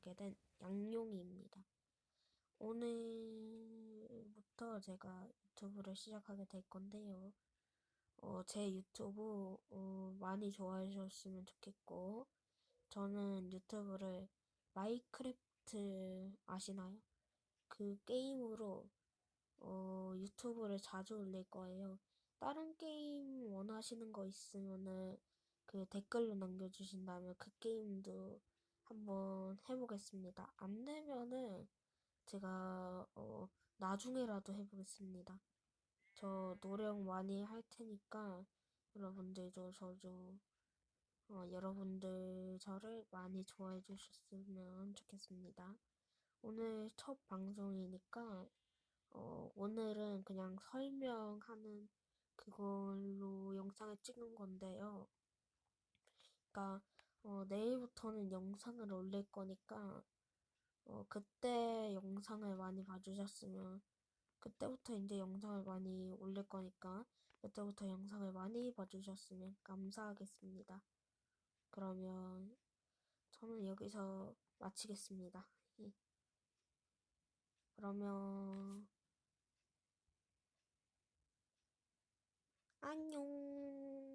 시작하게 된 양용이입니다. 오늘부터 제가 유튜브를 시작하게 될 건데요. 어, 제 유튜브 어, 많이 좋아해 주셨으면 좋겠고 저는 유튜브를 마이크래프트 아시나요? 그 게임으로 어, 유튜브를 자주 올릴 거예요. 다른 게임 원하시는 거 있으면은 그 댓글로 남겨주신다면 그 게임도 한번 해보겠습니다. 안 되면은 제가 어, 나중에라도 해보겠습니다. 저 노력 많이 할 테니까 여러분들도 저도 어, 여러분들 저를 많이 좋아해 주셨으면 좋겠습니다. 오늘 첫 방송이니까 어, 오늘은 그냥 설명하는 그걸로 영상을 찍은 건데요. 그러니까 어, 내일부터는 영상을 올릴 거니까 어, 그때 영상을 많이 봐주셨으면 그때부터 이제 영상을 많이 올릴 거니까 그때부터 영상을 많이 봐주셨으면 감사하겠습니다. 그러면 저는 여기서 마치겠습니다. 예. 그러면 안녕.